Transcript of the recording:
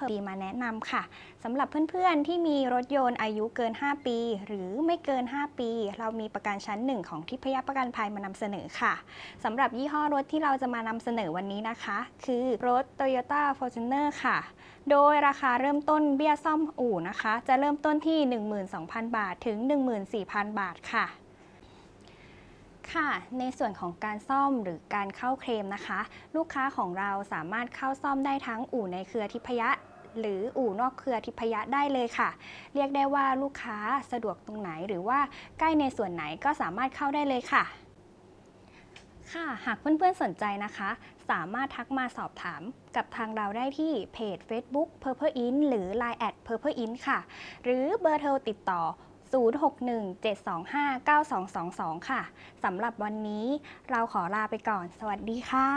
เพอร์ดีมาแนะนำค่ะสำหรับเพื่อนๆที่มีรถยนต์อายุเกิน 5 ปี หรือไม่เกิน 5 ปี เรามีประกันชั้นหนึ่งของทิพยประกันภัยมานำเสนอค่ะสำหรับยี่ห้อรถที่เราจะมานำเสนอวันนี้นะคะ คือรถ Toyota Fortuner ค่ะ โดยราคาเริ่มต้นเบี้ยซ่อมอู่นะคะ จะเริ่มต้นที่ 12,000 บาทถึง 14,000 บาทค่ะค่ะในส่วนของการซ่อมหรือการเข้าเคลมนะคะ ลูกค้าของเราสามารถเข้าซ่อมได้ทั้งอู่ในเครือทิพยะ หรืออู่นอกเครือทิพยะได้เลยค่ะ เรียกได้ว่าลูกค้าสะดวกตรงไหนหรือว่าใกล้ในส่วนไหนก็สามารถเข้าได้เลยค่ะ ค่ะ หากเพื่อนๆสนใจนะคะ สามารถทักมาสอบถามกับทางเราได้ที่เพจ Facebook Purple In หรือ Line at Purple In ค่ะ หรือเบอร์โทรติดต่อ0617259222 ค่ะ สำหรับวันนี้เราขอลาไปก่อน สวัสดีค่ะ